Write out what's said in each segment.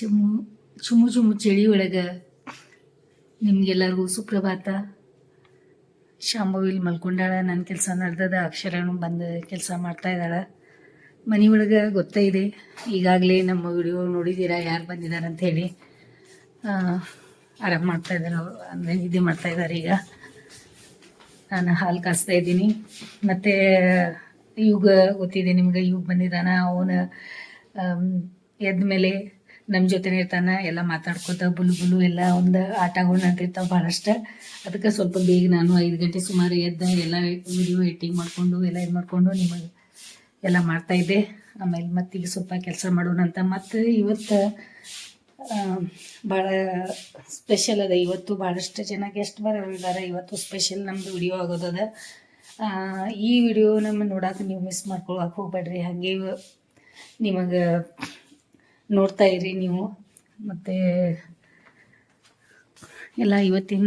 ಚುಮು ಚುಮು ಚುಮು ಚಳಿ ಒಳಗೆ ನಿಮ್ಗೆಲ್ಲರಿಗೂ ಸುಪ್ರಭಾತ. ಶಾಂಭವಿಲ್ ಮಲ್ಕೊಂಡಾಳ ನನ್ನ ಕೆಲಸ ನಡೆದದ, ಅಕ್ಷರನು ಬಂದು ಕೆಲಸ ಮಾಡ್ತಾ ಇದ್ದಾಳೆ. ಮನೆ ಒಳಗೆ ಗೊತ್ತೇ ಇದೆ, ಈಗಾಗಲೇ ನಮ್ಮ ವಿಡಿಯೋ ನೋಡಿದ್ದೀರಾ, ಯಾರು ಬಂದಿದ್ದಾರೆ ಅಂತ ಹೇಳಿ. ಆರಾಮ್ ಮಾಡ್ತಾ ಇದ್ದಾರೆ ಅವರು, ಅಂದರೆ ನಿದ್ದೆ ಮಾಡ್ತಾ ಇದ್ದಾರೆ ಈಗ. ನಾನು ಹಾಲು ಕಾಸ್ತಾ ಇದ್ದೀನಿ. ಮತ್ತು, ಯುಗ ಗೊತ್ತಿದೆ ನಿಮ್ಗೆ, ಯುಗ ಬಂದಿದ್ದಾನ ಅವನು ಎದ್ದ ಮೇಲೆ ನಮ್ಮ ಜೊತೆನೇ ಇರ್ತಾನೆ, ಎಲ್ಲ ಮಾತಾಡ್ಕೋತ ಬುಲು ಬುಲು ಎಲ್ಲ ಒಂದು ಆಟಗಳು ನಡೆದಿರ್ತಾವೆ ಭಾಳಷ್ಟು. ಅದಕ್ಕೆ ಸ್ವಲ್ಪ ಬೇಗ ನಾನು ಐದು ಗಂಟೆ ಸುಮಾರು ಎದ್ದ ಎಲ್ಲ ವಿಡಿಯೋ ಎಡಿಟಿಂಗ್ ಮಾಡಿಕೊಂಡು, ಎಲ್ಲ ಇದು ಮಾಡಿಕೊಂಡು ನಿಮಗೆ ಎಲ್ಲ ಮಾಡ್ತಾಯಿದ್ದೆ ಆಮೇಲೆ ಮತ್ತೆ ಈಗ ಸ್ವಲ್ಪ ಕೆಲಸ ಮಾಡೋಣ ಅಂತ. ಮತ್ತು ಇವತ್ತು ಭಾಳ ಸ್ಪೆಷಲ್ ಅದ. ಇವತ್ತು ಭಾಳಷ್ಟು ಜನ ಗೆಸ್ಟ್ ಬರೋರಿದ್ದಾರೆ ಇವತ್ತು ಸ್ಪೆಷಲ್ ನಮ್ಮದು ವಿಡಿಯೋ ಆಗೋದದ ಈ ವಿಡಿಯೋ ನಮ್ಮ ನೋಡೋಕೆ ನೀವು ಮಿಸ್ ಮಾಡ್ಕೊಳಕ್ಕೆ ಹೋಗ್ಬೇಡ್ರಿ ಹಾಗೆ ನಿಮಗೆ ನೋಡ್ತಾ ಇರಿ ನೀವು. ಮತ್ತು ಎಲ್ಲ ಇವತ್ತಿನ,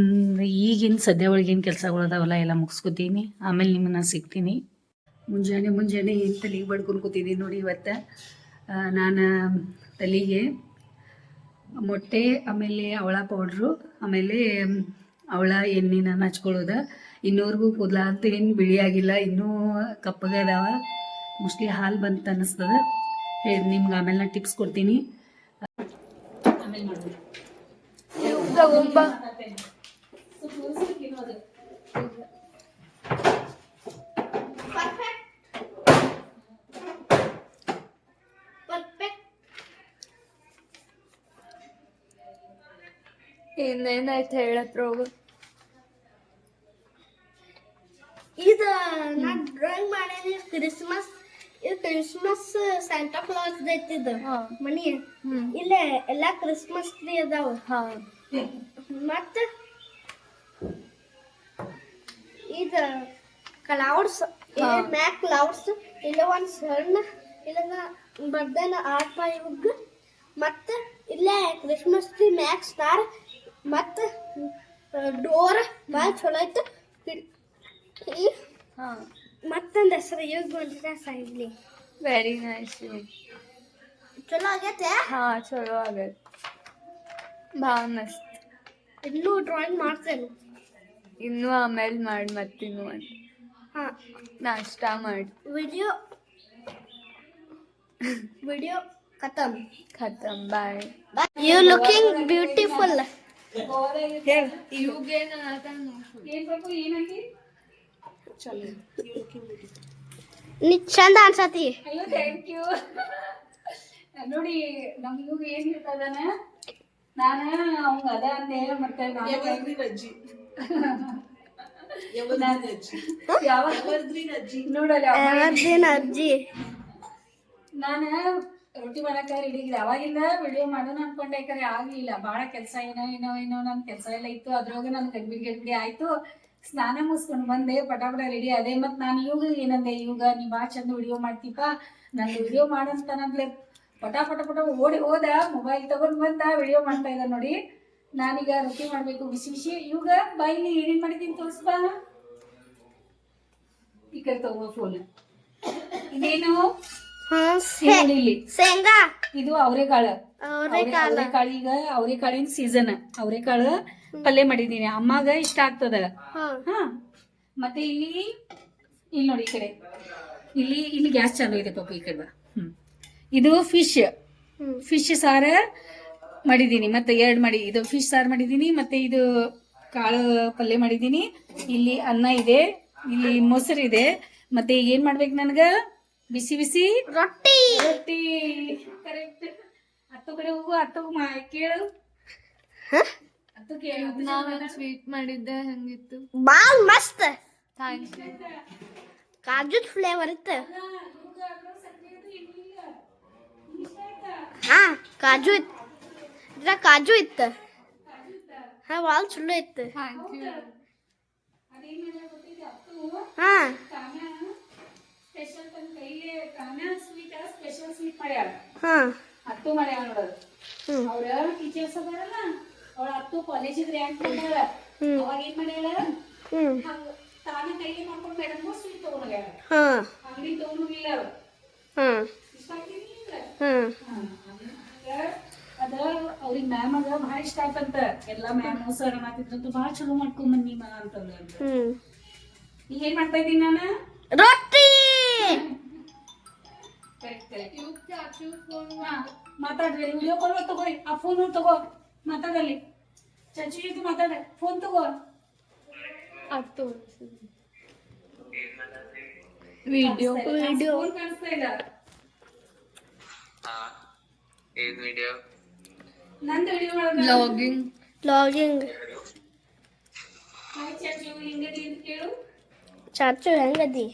ಈಗಿನ, ಸದ್ಯ ಒಳಗಿನ ಕೆಲಸಗಳು ಅದಾವಲ್ಲ, ಎಲ್ಲ ಮುಗಿಸ್ಕೊತೀನಿ. ಆಮೇಲೆ ನಿಮ್ಮನ್ನ ಸಿಗ್ತೀನಿ. ಮುಂಜಾನೆ ಮುಂಜಾನೆ ಏನು ತಲೆಗೆ ಬಡ್ಕೊಂಡ್ಕೊತಿದ್ದೀನಿ ನೋಡಿ ಇವತ್ತು. ನಾನು ತಲೆಗೆ ಮೊಟ್ಟೆ, ಆಮೇಲೆ ಅವಳ ಪೌಡ್ರು, ಆಮೇಲೆ ಅವಳ ಎಣ್ಣೆ ನಾನು ಹಚ್ಕೊಳ್ಳೋದು ಇನ್ನೂವರೆಗೂ ಕೂದಲ ಅಂತ ಏನು ಬಿಳಿಯಾಗಿಲ್ಲ ಇನ್ನೂ ಕಪ್ಪಗೆ ಅದಾವ. ಮೋಸ್ಟ್ಲಿ ಹಾಲು ಬಂತ ಅನ್ನಿಸ್ತದ ಹೇಳಿ ನಿಮ್ಗೆ ಆಮೇಲೆ ನಾನು ಟಿಪ್ಸ್ ಕೊಡ್ತೀನಿ. ಆಮೇಲೆ ಮಾಡ್ತೀನಿ. ಇನ್ನೇನಾಯ್ತು ಹೇಳತ್ರ ಹೋಗು ಇದು ನಾ ಡ್ರಾಯಿಂಗ್ ಮಾಡೇನಿ ಕ್ರಿಸ್ಮಸ್ ಇದು ಕ್ರಿಸ್ಮಸ್ ಸ್ಯಾಂಟಾ ಕ್ಲಾಸ್ ಐತಿದ. ಮನಿ ಇಲ್ಲ ಎಲ್ಲಾ ಕ್ರಿಸ್ಮಸ್ ಟ್ರೀ ಅದಾವ. ಮತ್ತ ಇದು ಕ್ಲೌಡ್ಸ್. ಮ್ಯಾಕ್ ಕ್ಲೌಡ್ಸ್ ಇಲ್ಲ ಒಂದ್ ಸಣ್ಣ ಇಲ್ಲ ಬರ್ದೇನ ಆಟ ಇವಾಗ. ಮತ್ತ ಇಲ್ಲೇ ಕ್ರಿಸ್ಮಸ್ ಟ್ರೀ ಮ್ಯಾಕ್ ಸ್ಟಾರ್ ಮತ್ತ ಡೋರ್ ಭಾಳ ಚಲೋ ಐತಿ ಈ ಹಾ. ಮತ್ತೊಂದು ಹೆಸರು ಇವಾಗ ಬಂದಿದೆ ಸೈಡ್ಲಿ ವೆರಿ ನೈಸ್ ಚಲೋ ಆಗೈತೆ? ಹಾ ಚಲೋ ಆಗೈತೆ. ಭಾಳ ಮಸ್ತ್ ಇನ್ನೂ ಡ್ರಾಯಿಂಗ್ ಮಾಡ್ತೇನೆ. ಇನ್ನೂ ಆಮೇಲೆ ಮಾಡಿ ಮತ್ತಿನ್ನು ಅಂತ. ಹಾ. ನಾಷ್ಟ ಮಾಡಿ. ವಿಡಿಯೋ. ವಿಡಿಯೋ ಖತಮ್ ಖತಮ್ ಬಾಯ್. ಯು ಲುಕಿಂಗ್ ಬ್ಯೂಟಿಫುಲ್ ನೀ ಚಂದ ಅನ್ಸತಿ. ಅಯ್ಯೋ ಥ್ಯಾಂಕ್ ಯು ನೋಡಿ ನಮಗೂ ಏನ್ ಇದ್ದಾನೆ? ನಾನ ಅವಂಗ ಅದ ಅಂದೆ ಮತ್ತೆ ನೋಡಲ್ಲ ಯಾವತ್ತೇನ ಅಜ್ಜಿ? ನಾನು ರೊಟ್ಟಿ ಮಾಡಕ ರೆಡಿ ಇದ್ದೆ ಅವಾಗಿಂದ ವಿಡಿಯೋ ಮಾಡೋಣ ಅನ್ಕೊಂಡೆ ಯಾಕಂದ್ರೆ ಆಗ್ಲಿಲ್ಲ. ಬಹಳ ಕೆಲಸ ಏನೋ ಏನೋ ಏನೋ ನನ್ ಕೆಲಸ ಎಲ್ಲ ಇತ್ತು. ಅದ್ರೊಳಗೆ ನನ್ ಗಡ್ಬಿಡಿ ಗಡ್ಬಿಡಿ ಆಯ್ತು. ಸ್ನಾನ ಮುಗಿಸ್ಕೊಂಡು ಬಂದೆ, ಪಟಾಪಟ ರೆಡಿ ಅದೇ ಮತ್ತು ನಾನು ಇವಾಗ ಏನಂದೆ, ಇವಾಗ ನೀ ಭಾಳ ಚಂದ ವಿಡಿಯೋ ಮಾಡ್ತೀಪ. ನಂದು ವಿಡಿಯೋ ಮಾಡಂತ ನಂದ್ಲೆ ಪಟ ಪಟ ಪಟ ಓಡಿ ಹೋದ ಮೊಬೈಲ್ ತಗೊಂಡು ಬಂದ ವಿಡಿಯೋ ಮಾಡ್ತಾ ಇದ್ದ ನೋಡಿ. ನಾನೀಗ ರೊಟ್ಟಿ ಮಾಡಬೇಕು, ಬಿಸಿ ಬಿಸಿ. ಇವಾಗ ಬಾಯಿಲಿ ಏನೇನು ಮಾಡಿದ್ದೀನಿ ತೋರಿಸ್ಬಾ ಈ ಕಡೆ ತಗೋ ಫೋನ್ ಇದೇನು ಇಲ್ಲಿ ಶೇಂಗಾ. ಇದು ಅವರೆಕಾಳು. ಅವರೆಕಾಳು. ಈಗ ಅವರೆಕಾಳಿನ ಸೀಸನ್ ಅವರೆಕಾಳು ಪಲ್ಯ ಮಾಡಿದೀನಿ. ಅಮ್ಮಾಗ ಇಷ್ಟ ಆಗ್ತದ. ಹಾ. ಮತ್ತೆ ಇಲ್ಲಿ ಇಲ್ಲಿ ನೋಡಿ ಈ ಕಡೆ. ಇಲ್ಲಿ ಇಲ್ಲಿ ಗ್ಯಾಸ್ ಚಾಲು ಇದೆ ಪಾಪ ಈ ಕಡೆ ಹ್ಮ್. ಇದು ಫಿಶ್ ಫಿಶ್ ಸಾರ ಮಾಡಿದೀನಿ. ಮತ್ತೆ ಎರಡು ಮಾಡಿ ಇದು ಫಿಶ್ ಸಾರು ಮಾಡಿದ್ದೀನಿ ಮತ್ತೆ ಇದು ಕಾಳು ಪಲ್ಯ ಮಾಡಿದ್ದೀನಿ ಇಲ್ಲಿ ಅನ್ನ ಇದೆ. ಇಲ್ಲಿ ಮೊಸರು ಇದೆ. ಮತ್ತೆ ಈಗ ಏನ್ ಮಾಡ್ಬೇಕು ನನ್ಗ? ಬಿಸಿ ಬಿಸಿ? ರೊಟ್ಟಿ. ರೊಟ್ಟಿ. ಕರೆಕ್ಟ್. ಹತ್ತು ಕಡೆ ಹೋಗು ಹತ್ತು ಮಾ ಕೇಳು. ಹತ್ತು ಕೇಳು. ನಾವೇನು ಸ್ವೀಟ್ ಮಾಡಿದ್ದೆ ಹಂಗಿತ್ತು? ಬಾಳ್ ಮಸ್ತ್. ಥ್ಯಾಂಕ್ ಯು ಕಾಜುದ್ ಫ್ಲೇವರ್ ಇತ್ತು ಹಾ ಕಾಜು ಇತ್ತು ಇದ್ರಾಗ ಕಾಜು ಇತ್ತು. ಹಾ ಭಾಳ ಚಲೋ ಇತ್ತು. ಥ್ಯಾಂಕ್ ಯು ಹಾ. ಸ್ಪೆಷಲ್ ತನ್ನ ಕೈಲಿ ಸ್ವೀಟ್ ಸ್ಪೆಷಲ್ ಸ್ವೀಟ್ ಮಾಡ್ಯಾಳ ಹಾ. ಹತ್ತು ಮಾಡ್ಯಾಳ ನೋಡೋದು. ಅವ್ರ ಟೀಚರ್ಸ್ ಅದಾರಲ್ಲ ಅವಳ ಹತ್ತು ಕಾಲೇಜಿಗೆ ರ್ಯಾಂಕ್ ಮಾಡ್ಯಾಳ. ಅವಾಗ ಏನ್ ಮಾಡ್ಯಾಳ? ಹಂಗ ತಾನ ಕೈಲಿ ಮಾಡ್ಕೊಂಡು ಮೇಡಮ್ ಸ್ವೀಟ್ ತಗೊಂಡೋಗ್ಯಾಳ. ಹಾ. ಅಂಗಡಿ ಅವ್ರು ಇಷ್ಟ ಹ್ಮ್. ಅದ ಅವ್ರಿಗೆ ಮ್ಯಾಮ್ ಅದ ಭಾಳ ಇಷ್ಟ ಆಯ್ತಂತ ಎಲ್ಲಾ ಮ್ಯಾಮ್ ಸರ್ ಅನ್ನತ್ತಿದ್ರಂತ ಭಾಳ ಚಲೋ ಮಾಡ್ಕೊಂಡ್ ಬನ್ನಿ ಮಗ ಅಂತಂದ್ರ ಈಗ ಏನ್ ಮಾಡ್ತಾ ಇದ್ದೀನಿ ನಾನು? ರೊಟ್ಟಿ. ಹಾ, ಮಾತಾಡ್ರಿ ವಿಡಿಯೋ ಕಾಲ್ ತಗೋರಿ ಆ ಫೋನ್ ತಗೋ ಮಾತಾಡಲಿ ಚಚ್ಚಿ ಜೊತೆ ಮಾತಾಡ ಫೋನ್ ತಗೋ ಅದು ವಿಡಿಯೋ ವಿಡಿಯೋ ಫೋನ್ ಕಾಣಿಸ್ತಾ ಇಲ್ಲ ಹಾ ಏನ್ ವಿಡಿಯೋ ನಂದು ವಿಡಿಯೋ ಮಾಡೋದು ಬ್ಲಾಗಿಂಗ್ ಲಾಗಿಂಗ್ ಹಾಯ್ ಚಾಚು ಹೆಂಗದಿ ಅಂತ ಕೇಳು ಚಾಚು ಹೆಂಗದಿ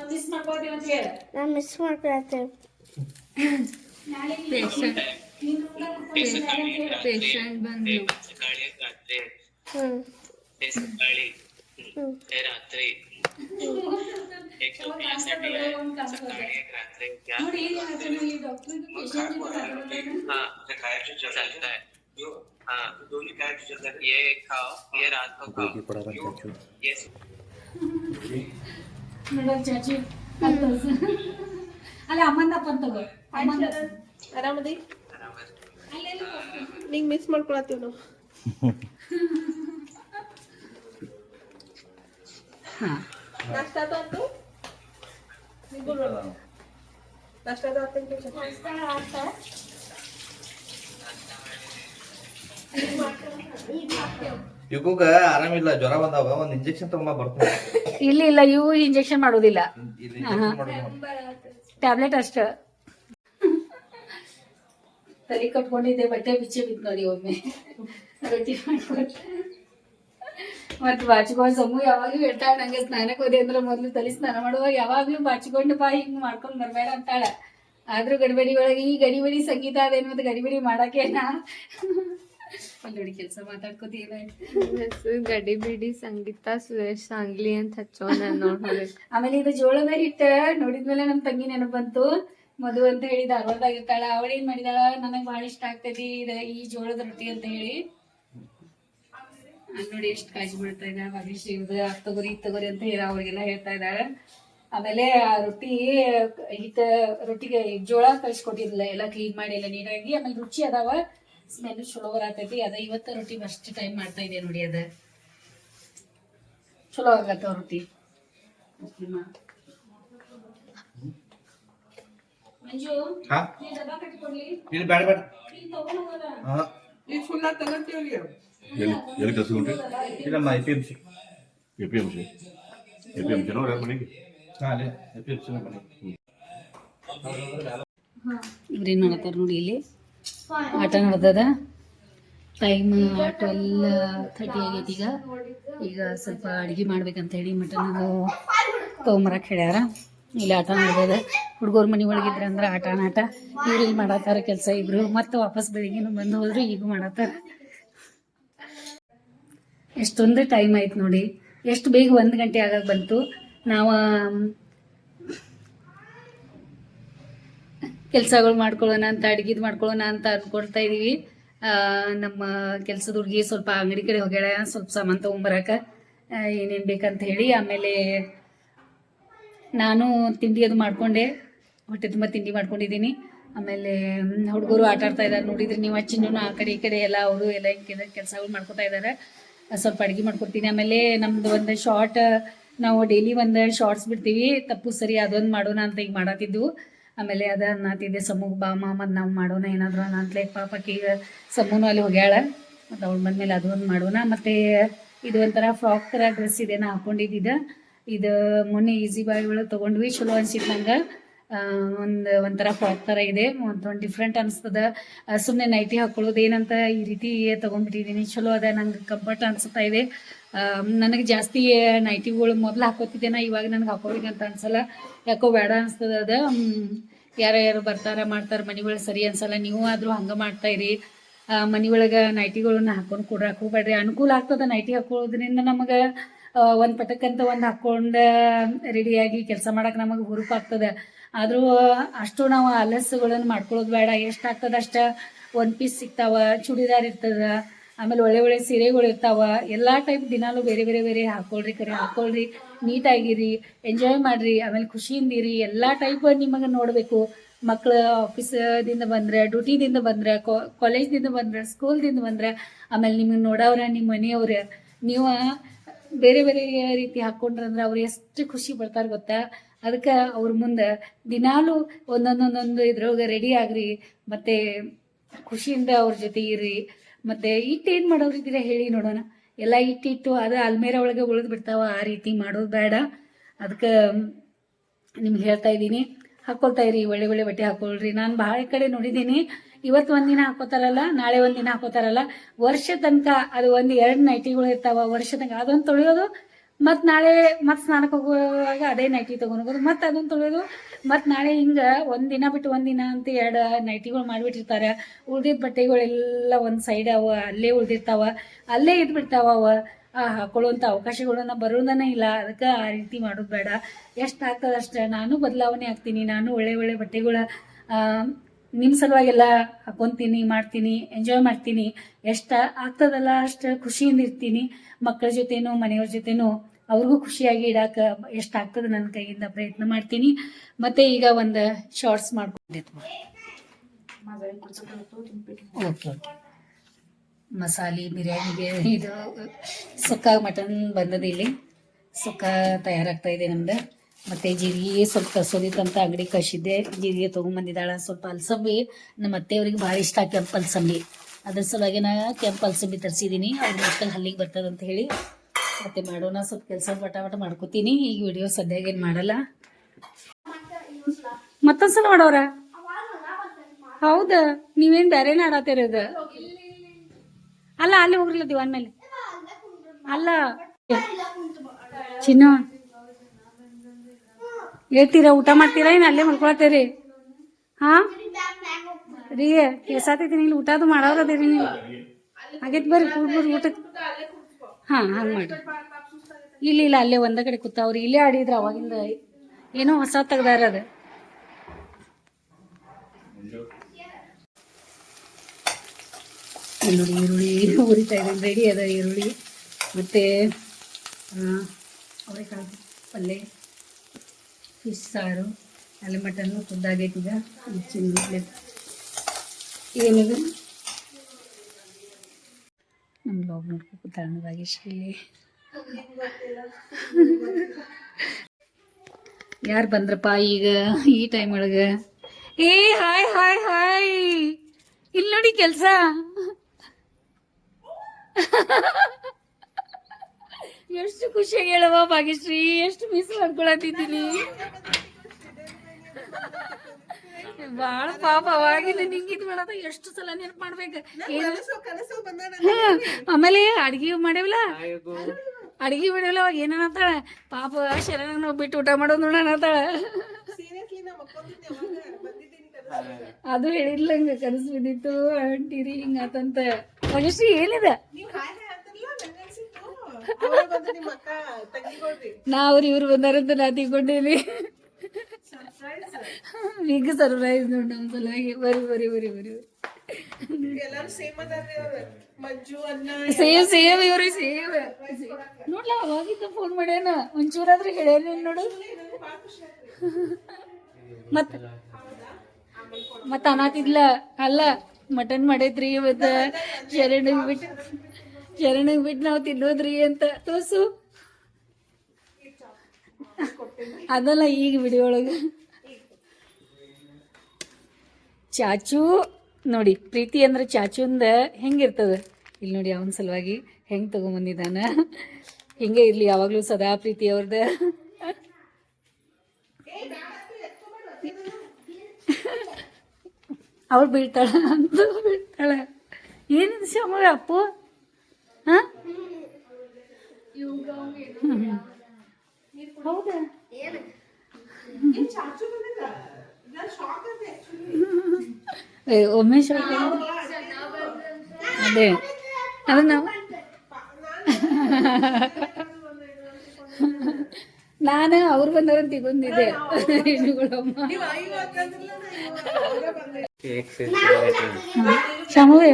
Não me esmagou de onde Não me esmagou patient patient બનવું सकाळी ते रात्री एक झोपण्यासाठी आहे सकाळी एक रात्री हा चालत आहे हा दोन्ही काय तुझ्या ये खाओ ये रात को खाओ ये చాచి అలా అమ్మంద పంతగో అమ్మంద ಆರಾಮದಿ ನಿಂಗೆ ಮಿಸ್ ಮಾಡ್ಕೊಳತ್ತೀವಿ ನಾವು ನಾಷ್ಟ ಬಂತು ನಾಷ್ಟ ಹತ್ತು ಇವಗ ಆರಾಮಿಲ್ಲ ಜ್ವರ ಬಂದಾವ ಒಂದ್ ಇಂಜೆಕ್ಷನ್ ತಗೊಂಬ ಬರ್ತೀನಿ. ಇಲ್ಲ ಇಲ್ಲ ಇವು ಇಂಜೆಕ್ಷನ್ ಮಾಡೋದಿಲ್ಲ. ಇಲ್ಲಿ injection ಮಾಡೋದು. ಟ್ಯಾಬ್ಲೆಟ್ ಅಷ್ಟ. ತಲೆ ಕಟ್ಕೊಂಡಿದ್ದೆ ಬಟ್ಟೆ ಬಿಚ್ಚೆ ಬಿತ್ತು ನೋಡಿ ಒಮ್ಮೆ. ರೊಟ್ಟಿ ಮಾಡ್ಕೊಟ್ಟು ಮತ್ತೆ ಬಾಚಿಕೊಂಡು ಸಮು ಯಾವಾಗ್ಲೂ ಹೇಳ್ತಾಳ ನಂಗೆ ಸ್ನಾನಕ್ಕೆ ಹೋದೆ ಅಂದ್ರೆ ಮೊದ್ಲು ತಲೆ ಸ್ನಾನ ಮಾಡುವಾಗ ಯಾವಾಗ್ಲೂ ಬಾಚಿಕೊಂಡು ಬಾ ಹಿಂಗ್ ಮಾಡ್ಕೊಂಡ್ ಬರ್ಬೇಡ ಅಂತಾಳ. ಆದ್ರೂ ಗಡಿಬಿಡಿ ಒಳಗೆ ಈ ಗಡಿಬಡಿ ಸಂಗೀತ ಅದೇನು ಮತ್ತೆ ಗಡಿಬಡಿ ಮಾಡಾಕೇನಾ ನೋಡಿ ಕೆಲಸ ಮಾತಾಡ್ಕೋತೀವಿ ಗಡಿ ಬಿಡಿ ಸಂಗೀತ ಸುರೇಶ್ ಸಾಂಗ್ಲಿ ಅಂತ ಹಚ್ಚೋಣ ನೋಡ್ರಿ. ಆಮೇಲೆ ಇದು ಜೋಳದ ಹಿಟ್ಟ ನೋಡಿದ್ಮೇಲೆ ನಮ್ ತಂಗಿ ನೆನಪು ಬಂತು. ಮಧು ಅಂತ ಹೇಳಿ ಧಾರವಾಡದಾಗ ಇರ್ತಾಳ. ಅವಳು ಏನ್ ಮಾಡಿದಾಳ? ನನಗ್ ಬಹಳ ಇಷ್ಟ ಆಗ್ತೈತಿ ಇದ ಈ ಜೋಳದ ರೊಟ್ಟಿ ಅಂತ ಹೇಳಿ. ನೋಡಿ ಎಷ್ಟು ಕಾಳಜಿ ಮಾಡ್ತಾ ಇದ್ದಾಳೆ ಭಾಗ್ಯಶ್ರೀ ಇದು ತಗೋರಿ ತಗೋರಿ ಅಂತ ಹೇಳಿ ಅವ್ರಿಗೆಲ್ಲ ಹೇಳ್ತಾ ಇದ್ದಾಳೆ. ಆಮೇಲೆ ಆ ರೊಟ್ಟಿ ಹಿಟ್ಟ ರೊಟ್ಟಿಗೆ ಜೋಳ ಕಳ್ಸಿಕೊಟ್ಟಿದ್ಲ ಎಲ್ಲ ಕ್ಲೀನ್ ಮಾಡಿ ಎಲ್ಲ ನೀಟಾಗಿ. ಆಮೇಲೆ ರುಚಿ ಅದಾವ. ಸ್ಮೆಲ್ ಚಲೋ ಬರತೈತಿ. ಅದ ಇವತ್ತ ರೊಟ್ಟಿ ಫಸ್ಟ್ ಟೈಮ್ ಮಾಡ್ತಾ ಇದೆ ನೋಡಿ ಅದ. ಚಲೋ ಆಗತ್ತ ರೊಟ್ಟಿ. ಮಂಜು ಹಾ? ನೀ ಡಬ್ಬ ಕಟ್ಕೊಡ್ಲಿ ಇಲ್ಲಿ ಬೇಡ ಬೇಡ. ತಗೊಂಡ್ ಹಾ. ತಗೊಂತೀವಿ ಎಲ್ಲಿ ಎಲ್ಲಿ ಕೆಲಸ ಇಲ್ಲಮ್ಮ I P M C. A P M C? A P M ಸಿನೋ ಯಾರು ಮನೆಗೆ? ಹಾ ಅಲ್ಲೇ ಐ ಪಿ ಎಂ ಸಿ ಬನ್ನಿ ಇವ್ರೇನು ಮಾಡತ್ತಾರ ನೋಡಿ ಇಲ್ಲಿ? ಆಟ ನಡೆದದ? ಟೈಮ್ ಟ್ವೆಲ್ ಥರ್ಟಿ ಆಗೈತಿ ಈಗ. ಈಗ ಸ್ವಲ್ಪ ಅಡುಗೆ ಮಾಡ್ಬೇಕಂತ ಹೇಳಿ ಮಟನ್ ತೊಗೊಂಬರಕ್ಕೆ ಹೇಳ್ಯಾರ. ಇಲ್ಲಿ ಆಟ ನಡೆದದ. ಹುಡುಗರ ಮನೆ ಒಳಗಿದ್ರೆ ಅಂದ್ರೆ ಆಟ, ನಾಟ. ಇವ್ರು ಇಲ್ಲಿ ಮಾಡತ್ತಾರ ಕೆಲಸ ಇಬ್ರು. ಮತ್ತೆ ವಾಪಸ್ ಬೆಳಿಗ್ಗೆನೂ ಬಂದು ಹೋದ್ರು ಈಗ ಮಾಡತ್ತಾರ. ಎಷ್ಟೊಂದು ಟೈಮ್ ಆಯ್ತು ನೋಡಿ. ಎಷ್ಟು ಬೇಗ ಒಂದು ಗಂಟೆ ಆಗಾಗ ಬಂತು. ನಾವು ಕೆಲಸಗಳು ಮಾಡ್ಕೊಳ್ಳೋಣ ಅಂತ, ಅಡ್ಗಿದ್ ಮಾಡ್ಕೊಳ್ಳೋಣ ಅಂತ ಅನ್ಕೊಳ್ತಾ ಇದೀವಿ. ನಮ್ಮ ಕೆಲಸದ ಹುಡುಗಿ ಸ್ವಲ್ಪ ಅಂಗಡಿ ಕಡೆ ಹೋಗ್ಯಾಳ, ಸ್ವಲ್ಪ ಸಾಮಾನು ತೊಗೊಂಬರಕ ಏನೇನು ಬೇಕಂತ ಹೇಳಿ ಆಮೇಲೆ ನಾನು ತಿಂಡಿ ಅದು ಮಾಡ್ಕೊಂಡೆ. ಹೊಟ್ಟೆ ತುಂಬ ತಿಂಡಿ ಮಾಡ್ಕೊಂಡಿದ್ದೀನಿ. ಆಮೇಲೆ ಹುಡುಗರು ಆಟ ಆಡ್ತಾ ಇದ್ದಾರೆ ನೋಡಿದ್ರೆ ನೀವು ಚಿನ್ನೂ ಆ ಕಡೆ ಈ ಕಡೆ ಎಲ್ಲ ಅವರು ಎಲ್ಲ ಹಿಂಗೆ ಕೆಲಸಗಳು ಮಾಡ್ಕೊತಾ ಇದ್ದಾರೆ ಸ್ವಲ್ಪ ಅಡುಗೆ ಮಾಡ್ಕೊಡ್ತೀನಿ. ಆಮೇಲೆ ನಮ್ದು ಒಂದು ಶಾರ್ಟ್ ನಾವು ಡೈಲಿ ಒಂದು ಶಾರ್ಟ್ಸ್ ಬಿಡ್ತೀವಿ. ತಪ್ಪು ಸರಿ ಅದೊಂದು ಮಾಡೋಣ ಅಂತ ಈಗ ಮಾಡತ್ತಿದ್ದು ಆಮೇಲೆ ಅದ ಅನ್ನತಿದ್ದೆ ಸಮೂಹ ಬಾ ಮತ್ತು ನಾವು ಮಾಡೋಣ ಏನಾದ್ರು ಅನ್ನತ್ಲೆ ಪಾಪಕ್ಕೆ ಈಗ ಸಮೂನು ಅಲ್ಲಿ ಹೋಗ್ಯಾಳ. ಮತ್ತು ಬಂದ್ಮೇಲೆ ಬಂದಮೇಲೆ ಒಂದು ಮಾಡೋಣ. ಮತ್ತು ಇದು ಒಂಥರ ಫ್ರಾಕ್ ಥರ ಡ್ರೆಸ್ ಇದೆ ನಾ ಹಾಕೊಂಡಿದ್ದಿದ್ದ ಇದು. ಮೊನ್ನೆ ಈಸಿ ಬಾಯ್ ಒಳಗೆ ತಗೊಂಡ್ವಿ, ಚಲೋ ಅನ್ಸಿತ್ತು ನಂಗೆ. ಒಂದು, ಒಂಥರ ಫ್ರಾಕ್ ಥರ ಇದೆ. ಒಂದು ಡಿಫ್ರೆಂಟ್ ಅನಿಸ್ತದ. ಸುಮ್ಮನೆ ನೈಟಿ ಹಾಕೊಳ್ಳೋದು ಏನಂತ ಈ ರೀತಿ ತೊಗೊಂಡ್ಬಿಟ್ಟಿದ್ದೀನಿ ಚಲೋ ಅದ, ನಂಗೆ ಕಂಫರ್ಟ್ ಅನಿಸ್ತಾ ಇದೆ. ನನಗೆ ಜಾಸ್ತಿ ನೈಟಿಗಳು ಮೊದಲು ಹಾಕೋತಿದ್ದೆ ನಾ, ಇವಾಗ ನನಗೆ ಹಾಕೋಬೇಕಂತ ಅನ್ಸಲ್ಲ. ಯಾಕೋ ಬೇಡ ಅನ್ಸ್ತದ ಅದ. ಯಾರು ಯಾರು ಬರ್ತಾರ, ಮಾಡ್ತಾರೆ, ಮನೆ ಒಳಗೆ ಸರಿ ಅನ್ಸಲ್ಲ. ನೀವು ಆದರೂ ಹಂಗೆ ಮಾಡ್ತಾಯಿರಿ ಮನೆ ಒಳಗೆ ನೈಟಿಗಳನ್ನ ಹಾಕೊಂಡು ಕೊಡ್ರಾಕ್ ಹೋಗ್ಬೇಡ್ರಿ ಅನುಕೂಲ ಆಗ್ತದೆ ನೈಟಿ ಹಾಕೊಳ್ಳೋದ್ರಿಂದ ನಮಗೆ ಒಂದು ಪಟಕ್ಕಂತ ಒಂದು ಹಾಕೊಂಡು ರೆಡಿಯಾಗಿ ಕೆಲಸ ಮಾಡಕ್ಕೆ ನಮಗೆ ಆಗ್ತದೆ. ಆದರೂ, ಅಷ್ಟು ನಾವು ಅಲಸುಗಳನ್ನು ಮಾಡ್ಕೊಳ್ಳೋದು ಬೇಡ. ಎಷ್ಟು ಆಗ್ತದೆ ಅಷ್ಟು? ಒಂದು ಪೀಸ್ ಸಿಗ್ತಾವ, ಚೂಡಿದಾರ್ ಇರ್ತದ. ಆಮೇಲೆ ಒಳ್ಳೆ ಒಳ್ಳೆ ಸೀರೆಗಳು ಇರ್ತಾವ, ಎಲ್ಲ ಟೈಪ್ ದಿನಾಲು ಬೇರೆ ಬೇರೆ ಬೇರೆ ಹಾಕೊಳ್ರಿ ಕರೆ, ಹಾಕೊಳ್ರಿ. ನೀಟಾಗಿರಿ ಎಂಜಾಯ್ ಮಾಡ್ರಿ, ಆಮೇಲೆ ಖುಷಿಯಿಂದ ಇರಿ, ಎಲ್ಲ ಟೈಪ್ ನಿಮಗೆ ನೋಡಬೇಕು. ಮಕ್ಕಳು ಆಫೀಸದಿಂದ ಬಂದ್ರೆ ಡ್ಯೂಟಿದಿಂದ ಬಂದ್ರೆ ಕಾಲೇಜ್ದಿಂದ ಬಂದ್ರೆ ಸ್ಕೂಲ್ದಿಂದ ಬಂದ್ರೆ, ಆಮೇಲೆ ನಿಮಗೆ ನೋಡವ್ರ ನಿಮ್ಮ ಮನೆಯವ್ರ. ನೀವು ಬೇರೆ ಬೇರೆ ರೀತಿ ಹಾಕ್ಕೊಂಡ್ರಂದ್ರೆ ಅವ್ರು ಎಷ್ಟು ಖುಷಿ ಪಡ್ತಾರೆ ಗೊತ್ತಾ? ಅದಕ್ಕೆ ಅವ್ರ ಮುಂದೆ ದಿನಾಲು ಒಂದೊಂದೊಂದೊಂದು ಇದ್ರೊಳಗೆ ರೆಡಿ ಆಗ್ರಿ, ಮತ್ತೆ ಖುಷಿಯಿಂದ ಅವ್ರ ಜೊತೆ ಇರ್ರಿ ಮತ್ತೆ ಇಟ್ಟು ಏನು ಮಾಡೋರಿದ್ದೀರಾ ಹೇಳಿ ನೋಡೋಣ. ಎಲ್ಲ ಇಟ್ಟಿಟ್ಟು ಅದು ಅಲ್ಮೇರ ಒಳಗೆ ಉಳಿದು ಬಿಡ್ತಾವ, ಆ ರೀತಿ ಮಾಡೋದು ಬೇಡ. ಅದಕ್ಕೆ ನಿಮ್ಗೆ ಹೇಳ್ತಾ ಇದ್ದೀನಿ. ಹಾಕೊಳ್ತಾ ಇರಿ, ಒಳ್ಳೆ ಒಳ್ಳೆ ಬಟ್ಟೆ ಹಾಕೊಳ್ರಿ. ನಾನು ಬಹಳ ಕಡೆ ನೋಡಿದ್ದೀನಿ. ಇವತ್ತು ಒಂದಿನ ಹಾಕೋತಾರಲ್ಲ, ನಾಳೆ ಒಂದಿನ ಹಾಕೋತಾರಲ್ಲ. ವರ್ಷ ತನಕ ಅದು ಒಂದು ಎರಡು ನೈಟಿಗಳು ಇರ್ತಾವ, ವರ್ಷ ತನಕ ಅದೊಂದು ತೊಳೆಯೋದು ಮತ್ತು ನಾಳೆ ಮತ್ತೆ ಸ್ನಾನಕ್ಕೆ ಹೋಗುವಾಗ ಅದೇ ನೈಟಿ ತಗೊಂಡೋಗೋದು. ಮತ್ತೆ ಅದನ್ನ ತೊಳೆಯೋದು ಮತ್ತು ನಾಳೆ ಹಿಂಗೆ ಒಂದಿನ ಬಿಟ್ಟು ಒಂದಿನ ಅಂತ ಎರಡು ನೈಟಿಗಳು ಮಾಡಿಬಿಟ್ಟಿರ್ತಾರೆ. ಉಳ್ದಿದ್ದ ಬಟ್ಟೆಗಳೆಲ್ಲ ಒಂದು ಸೈಡ್ ಅವ, ಅಲ್ಲೇ ಉಳ್ದಿರ್ತಾವ. ಅಲ್ಲೇ ಇದ್ಬಿಡ್ತಾವ ಅವ. ಆ ಹಾಕೊಳ್ಳುವಂಥ ಅವಕಾಶಗಳನ್ನ ಬರೋದನೇ ಇಲ್ಲ. ಅದಕ್ಕೆ ಆ ರೀತಿ ಮಾಡೋದು ಬೇಡ. ಎಷ್ಟು ಆಗ್ತದ ಅಷ್ಟೇ. ನಾನು ಬದಲಾವಣೆ ಆಗ್ತೀನಿ. ನಾನು ಒಳ್ಳೆ ಒಳ್ಳೆ ಬಟ್ಟೆಗಳ ನಿಮ್ಮ ಸಲುವಾಗೆಲ್ಲ ಹಾಕೊತೀನಿ, ಮಾಡ್ತೀನಿ ಎಂಜಾಯ್ ಮಾಡ್ತೀನಿ. ಎಷ್ಟು ಆಗ್ತದಲ್ಲ ಅಷ್ಟು ಖುಷಿಯಿಂದ ಇರ್ತೀನಿ. ಮಕ್ಕಳ ಜೊತೆನೂ, ಮನೆಯವ್ರ ಜೊತೆನೂ. ಅವ್ರಿಗೂ ಖುಷಿಯಾಗಿ ಇಡಾಕ ಎಷ್ಟು ಆಗ್ತದೆ ನನ್ನ ಕೈಯಿಂದ ಪ್ರಯತ್ನ ಮಾಡ್ತೀನಿ. ಮತ್ತೆ ಈಗ ಒಂದು ಶಾರ್ಟ್ಸ್ ಮಾಡ್ಕೊಂಡಿತ್ತು ಓಕೆ ಓಕೆ ಮಸಾಲೆ, ಬಿರಿಯಾನಿಗೆ ಇದು ಸುಕ್ಕ ಮಟನ್ ಬಂದದ ಇಲ್ಲಿ. ಸುಕ್ಕ ತಯಾರಾಗ್ತಾ ಇದೆ ನಮ್ದು. ಮತ್ತೆ ಜೀರಿಗೆ ಸ್ವಲ್ಪ ಕಸೋದಿತ್ತಂತ ಅಂಗಡಿ ಕಸಿದ್ದೆ ಜೀರಿಗೆ ತೊಗೊಂಬಂದಿದ್ದಾಳೆ, ಸ್ವಲ್ಪ ಅಲ್ಸಂಬಿ. ನಮ್ಮ ಅತ್ತೆಯವ್ರಿಗೆ ಭಾಳ ಇಷ್ಟ ಕೆಂಪು ಅಲ್ಸಂಬಿ ಅದ್ರ ಸಲುವಾಗಿ ನಾ ಕೆಂಪು ಅಲ್ಸಂಬಿ ತರಿಸಿದ್ದೀನಿ. ಅವ್ರ ಮಕ್ಕಳು ಹಲ್ಲಿಗೆ ಬರ್ತದಂತ ಹೇಳಿ. ಮತ್ತೆ ಮಾಡೋಣ ಸ್ವಲ್ಪ ಕೆಲಸ ಪಟ ಪಟ ಮಾಡ್ಕೋತೀನಿ. ಈಗ ವಿಡಿಯೋ ಸದ್ಯಾಗ ಏನು ಮಾಡಲ್ಲ. ಮತ್ತೊಂದ್ಸಲ ಮಾಡೋರ? ಹೌದ? ನೀವೇನು ಬೇರೆನೇ ಆಡತ್ತೀರದು ಅಲ್ಲ, ಅಲ್ಲಿ ಹೋಗ್ರಲ್ಲ ದಿವಾನ್ ಮೇಲೆ. ಅಲ್ಲ. ಚಿನ್ನ. ಹೇಳ್ತೀರಾ? ಊಟ ಮಾಡ್ತೀರಾ? ಏನು ಅಲ್ಲೇ ಮಲ್ಕೊಳತ್ತೀರಿ? ಹಾ? ರೀ ಕೇಸಾತೈತಿ ಇಲ್ಲಿ ಊಟ ಅದು ಮಾಡೋರದಿರಿ ನೀವು. ಆಗೈತಿ ಬರ್ರಿ ಕೂಡ್ ಊಟಕ್ಕೆ. ಹಾಂ, ಹಂಗೆ ಮಾಡಿ ಇಲ್ಲ ಇಲ್ಲ, ಅಲ್ಲೇ ಒಂದ ಕಡೆ ಕೂತಾವ್ರಿ ಇಲ್ಲೇ ಆಡಿದ್ರ ಅವಾಗಿಂದ. ಏನೋ ಹೊಸ ತೆಗ್ದಾರ ಅದ. ನೋಡಿ, ಈರುಳ್ಳಿ ಉರಿತಾ ಇದೆ ರೆಡಿ ಅದ ಈರುಳ್ಳಿ. ಮತ್ತು ಅವರೆಕಾಳು ಪಲ್ಯ ಫಿಶ್ ಸಾರು ಅಲ್ಲಿ ಮಟನ್ನು ಈಗ. ಚಿಂದಿಟ್ಲೆ ಏನಿದೆ? ನಮ್ಮ ಭಾಗ್ಯಶ್ರೀ ಯಾರು ಬಂದ್ರಪ್ಪ ಈಗ ಈ ಟೈಮ್ ಒಳಗೆ? ಏ ಹಾಯ್ ಹಾಯ್ ಹಾಯ್ ಇಲ್ಲಿ ನೋಡಿ ಕೆಲಸ. ಎಷ್ಟು ಖುಷಿಯಾಗಿ ಹೇಳವ ಭಾಗ್ಯಶ್ರೀ, ಎಷ್ಟು ಮಿಸ್ ಮಾಡ್ಕೊಳತಿದ್ದೀನಿ ಭಾಳ ಪಾಪ ಅವಾಗಿಂದ ನಿಂಗೆ ಇದು ಮಾಡೋದು ಎಷ್ಟು ಸಲ ನೆನಪು ಮಾಡ್ಬೇಕು. ಆಮೇಲೆ ಅಡ್ಗೆ ಮಾಡೇವಲ್ಲ? ಅಡ್ಗಿ ಮಾಡೇವಲ್ಲ ಅವಾಗ ಏನಂತಾಳ ಪಾಪ ಶರಣ ನಾವು ಬಿಟ್ಟು ಊಟ ಮಾಡೋದು ನೋಡೋಣ ಅಂತಾಳ ಅದು. ಹೇಳಿಲ್ಲ ಹಂಗ ಕನಸು ಬಿದ್ದಿತ್ತು ಅಂಟಿರಿ ಹಿಂಗಾತಂತ ಮನುಷ್ಯ ಏನಿದೆ? ನಾ ಅವ್ರು ಇವ್ರು ಬಂದಾರಂತ ನಾ ತಿಳ್ಕೊಂಡೇನಿ ಈಗ ಸರ್ಪ್ರೈಸ್ ನೋಡಿ ನಮ್ಮ ಸಲುವಾಗಿ. ಬರಿ ಬರಿ ಬರಿ ಬರಿ ಎಲ್ಲರೂ ಸೇಮ್ ಅದಾರ್ರಿ ಅವ್ರು ಮಂಜು ಅನ್ನ ಸೇವ್ ಸೇವ್ ಇವ್ರಿ ಸೇಮ್ ನೋಡ್ಲ ಅವಾಗಿದ್ದ ಫೋನ್ ಮಾಡ್ಯಾನ. ಒಂಚೂರಾದ್ರೂ ಹೇಳ್ಯಾನ ನೋಡು? ಮತ್ ಮತ್ತ ಅನಾತಿದ್ಲ ಅಲ್ಲ ಮಟನ್ ಮಾಡೈತ್ರಿ ಇವತ್ತ. ಶರಣಿಗೆ ಬಿಟ್ಟು ಶರಣಿಗೆ ಬಿಟ್ಟು ನಾವು ತಿನ್ನೋದ್ರಿ ಅಂತ. ತೋರ್ಸು. ಅದಲ್ಲ ಈಗ ವಿಡಿಯೋ ಒಳಗೆ ಚಾಚು, ನೋಡಿ, ಪ್ರೀತಿ ಅಂದ್ರೆ ಚಾಚುಂದ ಹೆಂಗಿರ್ತದ? ಇಲ್ಲಿ ನೋಡಿ ಅವನ ಸಲುವಾಗಿ ಹೆಂಗೆ ತಗೊಂಬಂದಿದ್ದಾನ? ಹಿಂಗೆ ಇರಲಿ, ಯಾವಾಗಲೂ ಸದಾ ಪ್ರೀತಿ ಅವ್ರದ್ದು ಅವಳು ಬೀಳ್ತಾಳ ಅಂತ ಬೀಳ್ತಾಳ. ಏನಿದೆ ಶ್ಯಾಮ ಅಪ್ಪು? ಹಾಂ? ಹೌದಾ? ಏ, ಒಮ್ಮೆ ಶಾಕ್. ಅದೇ. ಅದು ನಾವು. ನಾನು ಅವ್ರು ಬಂದವ್ರಂತ ಬಂದಿದ್ದೆ ಶಾಮವೇ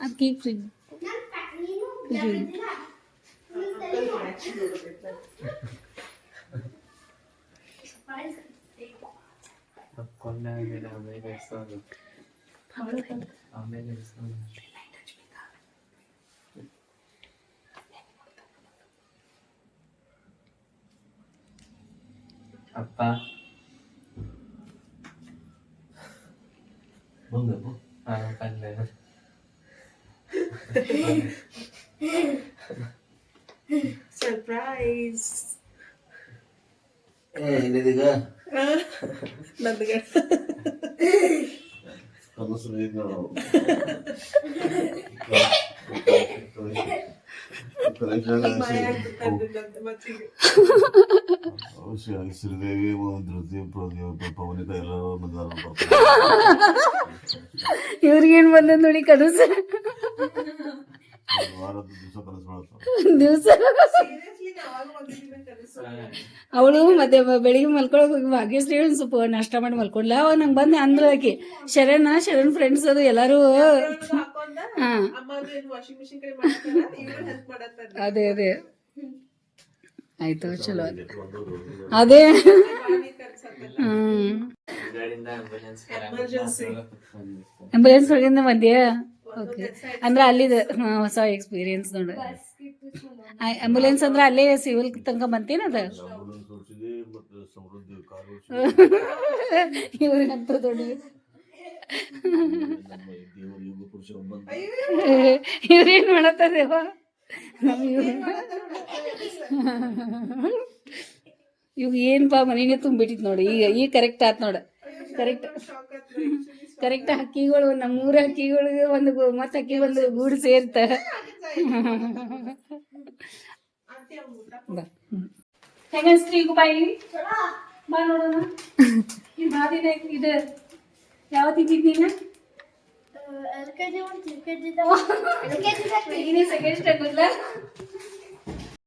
ಅದು ಕೇಕ್ ಫ್ರಿಜ್ ಅಪ್ಪ ಮುಂದೆ ಹಾ ಬಂದೆ ಸರ್ಪ್ರೈಸ್ ಏ ಇಲ್ಲಿದೀಗ ನಂದ್ಗೆ ಕನಸು ಈಗ ನಾವು ಮಾಯ ಆಗ್ತದೆ ಮತ್ತಿಗೆ ಶ್ರೀದೇವಿ ಧೃತಿ ಪವನಿತ ಎಲ್ಲರೂ ಬಂದಾರ ಇವ್ರಿಗೇನು ಬಂದದ ನೋಡಿ ಕನಸು ದಿವಸ ಅವಳು ಮತ್ತೆ ಬೆಳಿಗ್ಗೆ ಮಲ್ಕೊಳಕ್ ಹೋಗಿ ಭಾಗ್ಯಶ್ರೀ ಒಂದು ಸ್ವಲ್ಪ ನಾಷ್ಟ ಮಾಡಿ ಮಲ್ಕೊಂಡ್ಲ. ಅವ್ ನಂಗೆ ಬಂದು ಅಂದ್ರ ಆಕಿ ಶರಣ ಶರಣ್ ಫ್ರೆಂಡ್ಸ್ ಅದು ಎಲ್ಲಾರು. ಹಾ. ಅದು ಅದೇ ಅದೇ. ಆಯ್ತು ಚಲೋ. ಅದೇ ಹ್ಮ್. ಎಂಬುಲೆನ್ಸ್. ಆಂಬುಲೆನ್ಸ್ ಒಳಗಿಂದ ಬಂದ್ಯಾ? ಓಕೆ ಅಂದ್ರೆ ಅಲ್ಲಿ ಹಾ, ಹೊಸ ಎಕ್ಸ್ಪೀರಿಯನ್ಸ್ ನೋಡ. ಆಂಬುಲೆನ್ಸ್ ಅಂದ್ರೆ ಅಲ್ಲೇ ಸಿವಿಲ್ ತನಕ ಬಂತೇನದ ಇವ್ರಿಗಂತೂ ದೊಡ್ಡ ನಮ್ಮ ಈ ದೇವರು ಯುಗ ಪುರುಷ ಬಂದು. ಇವ್ರೇನ್ ಮಾಡತ್ತದೇವ ಇವ್ ಏನ್ಪಾ ಮನೇನೆ ತುಂಬಿಟ್ಟಿತ್ ನೋಡಿ. ಈಗ ಈಗ ಕರೆಕ್ಟ್ ಆತ್ ನೋಡ. ಕರೆಕ್ಟ್ ಕರೆಕ್ಟ್ ಹಕ್ಕಿಗಳು ನಮ್ಮೂರು ಹಕ್ಕಿಗಳಿಗೆ ಒಂದು ಮತ್ತೆ ಹಕ್ಕಿ ಒಂದು ಗೂಡು ಸೇರ್ತ. ಹೆಂಗ ಹೆಂಗನ್ಸ್ರಿ ಈಗ ಬಾಯಿ ಬಾ ನೋಡೋಣ. ಈ ಬಾದಿನ ಇದು? ಯಾವ ನೀನು?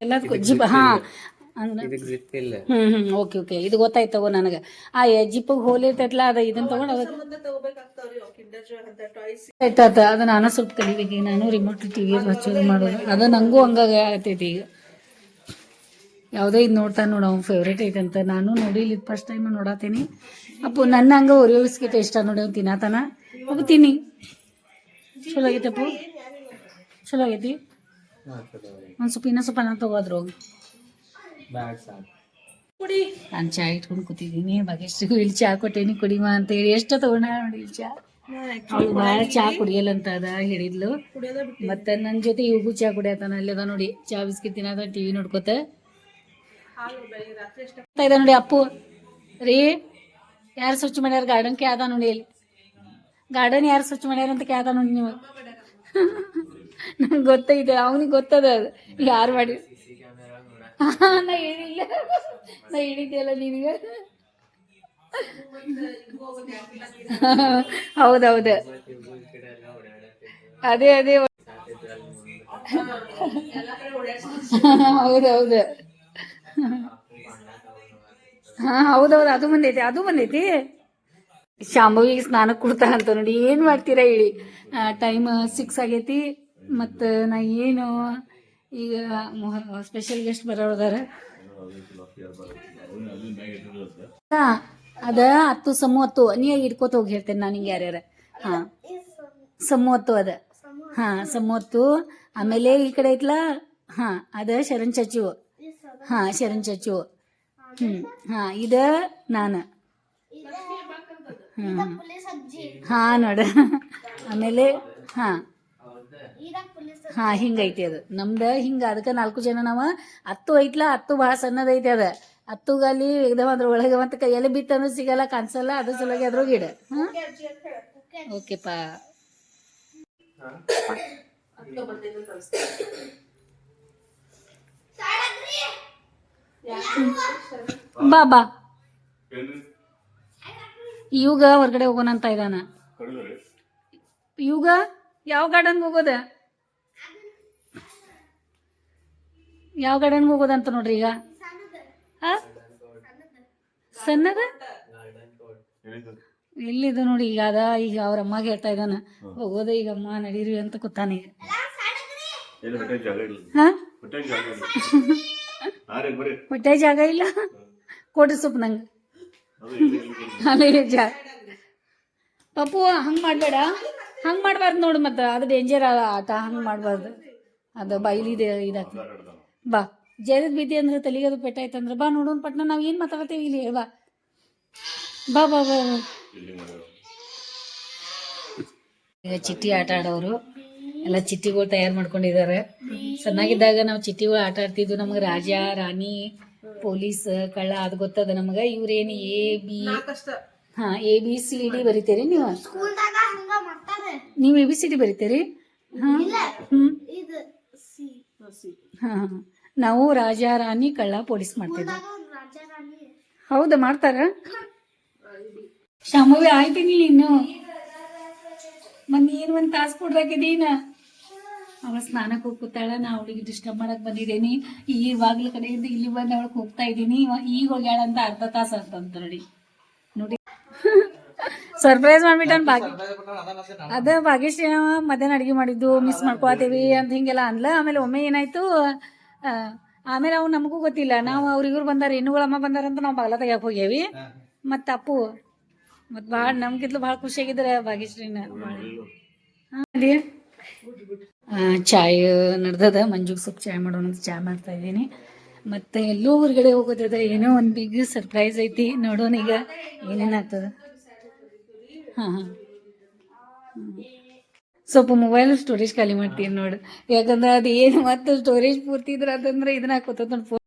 ಎಲ್ಲದಕ್ಕೂ ಜಿ ಹಾ. Hmm hmm okay okay. ಇದು ಗೊತ್ತಾಯ್ತು ತಗೋ ನನಗೆ. ಆ ಜಿಪ್ಪಿಗೆ ಹೋಲಿರ್ತೈತಲ್ಲ ಅದ ಇದನ್ನ ತಗೊಂಡು ಆಯ್ತಾತ ಅದು ನಾನು ಸ್ವಲ್ಪ ಕಲಿಬೇಕು ಈಗ ನಾನು ರಿಮೋಟ್ ಟಿವಿ ಹಚ್ಚೋದು ಮಾಡೋದು. ಅದು ನಂಗೂ ಹಂಗಾಗಿ ಆಗ್ತೈತಿ ಈಗ. ಯಾವುದೋ ಇದು ನೋಡ್ತಾ ನೋಡು ಅವ್ನು ಫೇವ್ರೇಟ್ ಐತಂತ ನಾನು ನೋಡಿ ಇಲ್ಲಿ ಫಸ್ಟ್ ಟೈಮ್ ನೋಡತ್ತೀನಿ ಅಪ್ಪು ನನ್ನ ಹಂಗ ಒರಿಯೋ ಬಿಸ್ಕಿಟ್ ಇಷ್ಟ ನೋಡಿ ಅವ್ನು ತಿನ್ನತಾನ? ಅಪ್ಪು ತಿನ್ನಿ. ಚಲೋ ಆಗೈತಪ್ಪ ಅಪ್ಪು. ಚಲೋ ಆಗೈತಿ. ಒಂದು ಸ್ವಲ್ಪ ಇನ್ನೂ ಸ್ವಲ್ಪ ನಾನು ತಗೋದ್ರು ಹೋಗಿ ಸಾಕು. ನಾನು ಚಾ ಇಟ್ಕೊಂಡು ಕೂತಿದ್ದೀನಿ. ಭಾಗ್ಯಶ್ರೀಗೂ ಇಲ್ಲಿ ಚಾ ಕೊಟ್ಟೇನಿ ಕುಡಿಮ ಅಂತ ಹೇಳಿ ಎಷ್ಟು ತಗೊಂಡ ನೋಡಿ ಇಲ್ಲಿ ಚಾ. ಅವಳು ಭಾಳ ಚಾ ಕುಡಿಯಲ್ಲಂತ ಅದ ಹೇಳಿದ್ಲು. ಮತ್ತೆ ನನ್ನ ಜೊತೆ ಇವ್ಗೂ ಚಾ ಕುಡಿಯತಾನ. ಅಲ್ಲಿ ಅದ ನೋಡಿ. ಚಾ ಬಿಸ್ಕಿಟ್ ತಿನ್ನದ ಟಿವಿ ನೋಡ್ಕೋತ. ಇದೆ ನೋಡಿ ಅಪ್ಪು. ರೀ ಯಾರು ಸ್ವಚ್ಛ ಮಾಡ್ಯಾರ? ಗಾರ್ಡನ್ ಕ್ಯಾದ ನೋಡಿ ಇಲ್ಲಿ. ಗಾರ್ಡನ್ ಯಾರು ಸ್ವಚ್ಛ ಮಾಡ್ಯಾರ ಅಂತ ಕ್ಯಾದ ನೋಡಿ ನೀವು. ನಂಗೆ ಗೊತ್ತೈತೆ. ಅವನಿಗೆ ಗೊತ್ತದ ಅದು. ಯಾರು ಮಾಡಿ ನಾ ಹೇಳಿಲ್ಲ. ನಾ ಹೇಳಿದ್ದೆಲ್ಲ ನಿನಗೆ? ಹೌದೌದು. ಅದೇ ಅದೇ. ಹೌದೌದು. ಹಾ, ಹೌದೌದು. ಅದು ಬಂದೈತಿ ಅದು ಬಂದೈತಿ. ಶಾಂಭವಿಗೆ ಸ್ನಾನ ಕೊಡ್ತಾರ ಅಂತ ನೋಡಿ ಏನು ಮಾಡ್ತೀರಾ ಹೇಳಿ. ಟೈಮ್ ಸಿಕ್ಸ್ ಆಗೈತಿ. ಮತ್ತ ನಾ ಏನು ಈಗ ಸ್ಪೆಷಲ್ ಗೆಸ್ಟ್ ಬರೋದಾರ ಅದ ಹತ್ತು ಸಮೂವತ್ತು ನೀ ಇಟ್ಕೋತ ಹೋಗಿ ಹೇಳ್ತೇನೆ ನಾನು ಹಿಂಗೆ ಯಾರ್ಯಾರ. ಹಾ ಸಮೂವತ್ತು ಅದ. ಹಾ ಸಮೂವತ್ತು ಆಮೇಲೆ ಈ ಕಡೆ ಐತ್ಲಾ? ಹಾ, ಅದ ಶರಣ್ ಚಚ್ಚು. ಹಾ, ಶರಣ್ ಚಚ್ಚು. ಹ್ಮ್, ಹಾ, ಇದ ನಾನ. ಹಾ, ನೋಡ. ಆಮೇಲೆ, ಹಾ. ಹಾ ಹಿಂಗೈತಿ ಅದು. ನಮ್ದ ಹಿಂಗ ಅದಕ್ಕೆ ನಾಲ್ಕು ಜನ ನಾವ. ಹತ್ತು ಐತ್ಲಾ ಹತ್ತು ಭಾಳ ಸಣ್ಣದೈತಿ ಅದ. ಗಾಲಿ ಎಕ್ದಮ್ ಅದ್ರ ಒಳಗೆ ಮತ್ತೆ ಕೈಯಲ್ಲಿ ಬಿತ್ತಂದ್ರೆ ಸಿಗಲ್ಲ ಕಾಣಿಸಲ್ಲ ಅದ್ರ ಸಲುವಾಗಿ ಅದ್ರ ಗಿಡ ಹಾ? ಓಕೆಪ್ಪ ಬಾ ಬಾ. ಇವಾಗ ಹೊರಗಡೆ ಹೋಗೋಣ ಅಂತ ಇದ್ದಾನ ಇವಾಗ? ಯಾವ ಗಾರ್ಡನ್ಗೆ ಹೋಗೋದ? ಯಾವ ಗಾರ್ಡನ್ಗೆ ಹೋಗೋದಂತ ನೋಡ್ರಿ ಈಗ? ಸಣ್ಣದ? ಎಲ್ಲಿದು ನೋಡಿ ಈಗ ಅದ, ಈಗ ಅವ್ರ ಅಮ್ಮಗೆ ಹೇಳ್ತಾ ಇದ್ದಾನ. ಹೋಗೋದ ಈಗ ಅಮ್ಮ, ನಡೀರಿ ಅಂತ ಕೂತಾನೆ ಈಗ. ಹೊಟ್ಟೆ ಜಾಗ ಇಲ್ಲ? ಕೊಡ್ರಿ ಸೊಪ್ಪು ನಂಗೆ. ಅಲ್ಲಿ ಜಾಗ. ಪಪ್ಪು ಹಂಗೆ ಮಾಡಬೇಡ. ಹಂಗೆ ಮಾಡಬಾರ್ದು ನೋಡು ಮತ್ತೆ, ಅದು ಡೇಂಜರ್ ಆಟ ಹಂಗೆ ಮಾಡಬಾರ್ದು. ಅದು ಬೈಲಿದೆ ಇದಾಗ್ತದೆ ಬಾ ಜಯದ ಬಿದ್ದಿ ಅಂದ್ರೆ ತಲೆಗೆ ಅದು ಪೆಟ್ಟಾಯ್ತಂದ್ರೆ ಬಾ ನೋಡೋಣ ಪಟ್ನ, ನಾವು ಏನು ಮಾತಾಡ್ತೀವಿ ಇಲ್ಲಿ? ಬಾ ಬಾ ಬಾ ಬಾ. ಈಗ ಚಿಟ್ಟಿ ಆಟ ಆಡೋರು, ಎಲ್ಲ ಚಿಟ್ಟಿಗಳು ತಯಾರು ಮಾಡ್ಕೊಂಡಿದ್ದಾರೆ. ಸಣ್ಣಾಗಿದ್ದಾಗ ನಾವು ಚಿಟ್ಟಿಗಳು ಆಟ ಆಡ್ತಿದ್ವು. ನಮಗೆ ರಾಜ, ರಾಣಿ, ಪೊಲೀಸ್, ಕಳ್ಳ, ಅದು ಗೊತ್ತದ ನಮಗೆ? ಇವ್ರೇನು ಎ, ಬಿ ಹಾ ಎ ಬಿ ಸಿ ಡಿ ಬರಿತೀರಿ ನೀವು. ಸ್ಕೂಲ್ದಾಗ ಹಂಗ ಮಾಡ್ತಾರೆ. ನೀವು ಎ ಬಿ ಸಿ ಡಿ ಬರಿತೀರಿ? ಹಾ. ಹ್ಮ್. ಇದು ಸಿ ಹಾ. ನಾವು ರಾಜ ರಾಣಿ ಕಳ್ಳ ಪೊಲೀಸ್ ರಾಣಿ. ಹೌದಾ ಮಾಡ್ತಾರ? ಶಾಮವಿ ಆಯ್ತೀನಿ ಇನ್ನು. ಮೊನ್ನೆ ಏನು ಒಂದು ತಾಸು ಕೊಡ್ರಾಕಿದೀನ ಅವ ಸ್ನಾನಕ್ಕೆ ಹೋಗ್ತಾಳ ನಾ ಅವಳಿಗೆ ಡಿಸ್ಟರ್ಬ್ ಮಾಡಕ್ ಬಂದಿದ್ದೀನಿ. ಈ ಬಾಗ್ಲ ಕಡೆಯಿಂದ ಇಲ್ಲಿ ಬಂದು ಅವಳಿಗೆ ಹೋಗ್ತಾ ಇದ್ದೀನಿ. ಈಗ ಹೋಗ್ಯಾಳ ಅಂತ ಅರ್ಧ ತಾಸು ಅಂತ ನೋಡಿ. ಸರ್ಪ್ರೈಸ್ ಮಾಡ್ಬಿಟ್ಟು ಭಾಗ್ಯ. ಅದ ಭಾಗ್ಯಶ್ರೀ ಮಧ್ಯಾಹ್ನ ಅಡಿಗೆ ಮಾಡಿದ್ದು ಮಿಸ್ ಮಾಡ್ಕೋತೀವಿ ಅಂತ ಹಿಂಗೆಲ್ಲ ಅಂದ್ಲ. ಆಮೇಲೆ ಒಮ್ಮೆ ಏನಾಯ್ತು ಆಮೇಲೆ ಅವ್ನು ನಮಗೂ ಗೊತ್ತಿಲ್ಲ. ನಾವು ಅವ್ರಿಗೂ ಬಂದಾರ ಇನ್ನುಗಳಮ್ಮ ಬಂದಾರ ಅಂತ ನಾವು ಬಾಗ್ಲ ತೆಗಿಯಕ್ ಹೋಗ್ಯಾವಿ. ಮತ್ತು ಅಪ್ಪು ಮತ್ತು ಭಾಳ ನಮ್ಗಿದ್ಲು ಭಾಳ ಖುಷಿಯಾಗಿದ್ರೆ ಭಾಗ್ಯಶ್ರೀನ ಚಾಯ್ ನಡ್ದದ ಮಂಜುಗೆ ಸ್ವಲ್ಪ ಚಾಯ್ ಮಾಡೋಣ ಅಂತ ಚಾಯ್ ಮಾಡ್ತಾ ಇದ್ದೀನಿ. ಮತ್ತು ಎಲ್ಲೂ ಹೊರಗಡೆ ಹೋಗೋದದ ಏನೋ ಒಂದು ಬಿಗ್ ಸರ್ಪ್ರೈಸ್ ಐತಿ ನೋಡೋಣ ಈಗ ಏನೇನಾಗ್ತದ. ಸ್ವಲ್ಪ ಮೊಬೈಲ್ ಸ್ಟೋರೇಜ್ ಖಾಲಿ ಮಾಡ್ತೀನಿ ನೋಡು. ಯಾಕಂದ್ರೆ ಅದು ಏನು ಮತ್ತೆ ಸ್ಟೋರೇಜ್ ಪೂರ್ತಿ ಇದ್ರ ಅದಂದ್ರೆ ಇದನ್ನ ಹಾಕೋತ ನೋಡಿ ಫೋನ್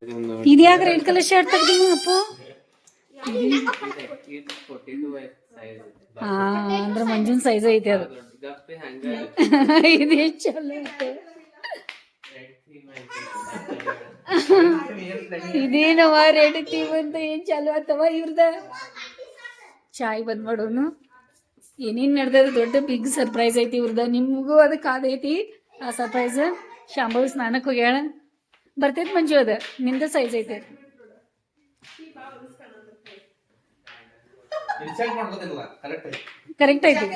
ಇದು ರೆಡ್ ಕಲರ್ ಶರ್ಟ್ ತೆಗ್ದೀನಿ ಅಪ್ಪ? ಹಾ, ಅಂದ್ರೆ ಮಂಜುನ್ ಸೈಜ್ ಐತಿ ಅದು. ಇದು ಚಲೋ ಇದೇನವ ರೆಡ್ ಟೀಮ್ ಅಂತ ಏನ್ ಚಾಲು ಆತವ ಇವ್ರದ? ಚಾಯ್ ಬಂದ್ ಮಾಡೋನು? ಏನೇನ್ ನಡೆದ ದೊಡ್ಡ ಬಿಗ್ ಸರ್ಪ್ರೈಸ್ ಐತಿ ಇವ್ರದ. ನಿಮಗೂ ಅದಕ್ಕೆ ಕಾದೈತಿ ಆ ಸರ್ಪ್ರೈಸ್ ಶಾಂಭವಿ ಸ್ನಾನಕ್ಕೆ ಹೋಗ್ಯಾಳ. ಬರ್ತೈತಿ ಮಂಜು ಅದ. ನಿಂದ ಸೈಜ್ ಐತೆ. ಕರೆಕ್ಟ್ ಐತಿ.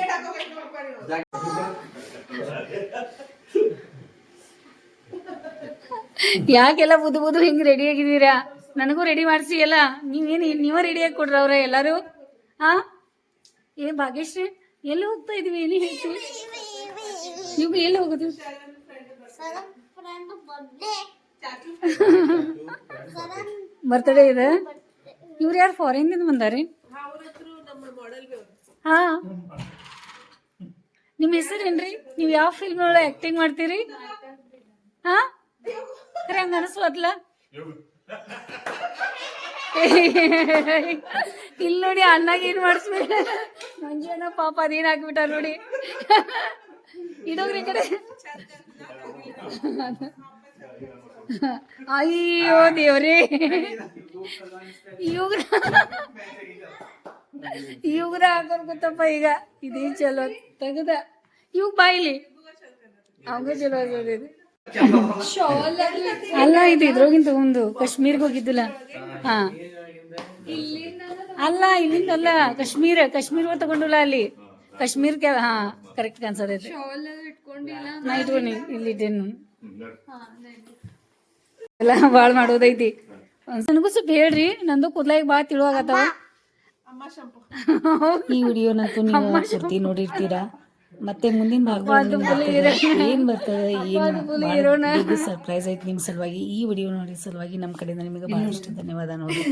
ಯಾಕೆಲ್ಲ ಬುದು ಬುದು ಹಿಂಗೆ ರೆಡಿ ಆಗಿದ್ದೀರಾ? ನನಗೂ ರೆಡಿ ಮಾಡಿಸಿ ಎಲ್ಲ. ನೀವೇನು ನೀವ ರೆಡಿಯಾಗಿ ಕೊಡ್ರ ಅವ್ರ ಎಲ್ಲರೂ? ಹಾ ಏ ಭಾಗ್ಯಶ್ರೀ, ಎಲ್ಲಿ ಹೋಗ್ತಾ ಇದೀವಿ? ಏನು ಹೇಳ್ತೀವಿ ನೀವು ಎಲ್ಲಿ ಹೋಗೋದು? ಬರ್ತಡೇ ಇದೆ? ಇವ್ರು ಯಾರು ಫಾರಿನ್ದಿಂದ ಬಂದಾರಿ? ಹಾ. ನಿಮ್ಮ ಹೆಸರೇನ್ರಿ? ನೀವು ಯಾವ ಫಿಲ್ಮ್ ಒಳಗೆ ಆಕ್ಟಿಂಗ್ ಮಾಡ್ತೀರಿ? ಹಾ? ಖರೆ ಹಂಗ ಅನಿಸ್ವತ್ಲ ಇಲ್ಲಿ ನೋಡಿ ಅಣ್ಣಾಗ ಏನ್ ಮಾಡಿಸ್ಬೇಡ ಮಂಜುಣ್ಣ ಪಾಪ ಅದೇನ್ ಹಾಕ್ಬಿಟ್ಟ ನೋಡಿ. ಇಡೋಗ್ರಿ ಕಡೆ. ಅಯ್ಯೋ ದೇವ್ರಿ. ಇವ್ರ ಇವ್ರ ಹಾಕೋರ್ ಗೊತ್ತಪ್ಪ ಈಗ. ಇದೇ ಚಲೋ ತೆಗದ. ಇವ್ ಬಾಯ್ಲಿ. ಅವಂಗ ಚಲೋ ಇದು. ಅಲ್ಲ ಇದು ಇದ್ರೋಗಿಂತ ಒಂದು ಕಾಶ್ಮೀರ್ಗೆ ಹೋಗಿದ್ದಿಲ್ಲ. ಹಾ. ಅಲ್ಲ ಇಲ್ಲಿಂದ ಅಲ್ಲ ಕಾಶ್ಮೀರ ಕಾಶ್ಮೀರ ತಗೊಂಡಿಲ್ಲ ಅಲ್ಲಿ. ಕಾಶ್ಮೀರ್ಗೆ ಹಾ ಕರೆಕ್ಟ್ ಆನ್ಸರ್ ಇಟ್ಕೊಂಡಿಲ್ಲ ನಾ ಇಟ್ಕೊಂಡು ಇಲ್ಲಿದ್ದೇನು ಎಲ್ಲ ಭಾಳ ಮಾಡೋದೈತಿ. ನನಗೂ ಸ್ವಲ್ಪ ಹೇಳ್ರಿ ನಂದು ಕೂದ್ಲಾಗ ಭಾಳ ತಿಳುವಾಗತ್ತವ ಈ ವಿಡಿಯೋನಂತೂ ನೀವು ನೋಡಿರ್ತೀರಾ? ಮತ್ತೆ ಮುಂದಿನ ಭಾಗದಲ್ಲಿ ಏನ್ ಬರ್ತದೆ ಏನು ಸರ್ಪ್ರೈಸ್ ಐತಿ ನಿಮ್ಮ ಸಲುವಾಗಿ. ಈ ವಿಡಿಯೋ ನೋಡಿ ಸಲುವಾಗಿ ನಮ್ಮ ಕಡೆಯಿಂದ ನಿಮಗೆ ಬಹಳಷ್ಟು ಧನ್ಯವಾದ ನೋಡಿ.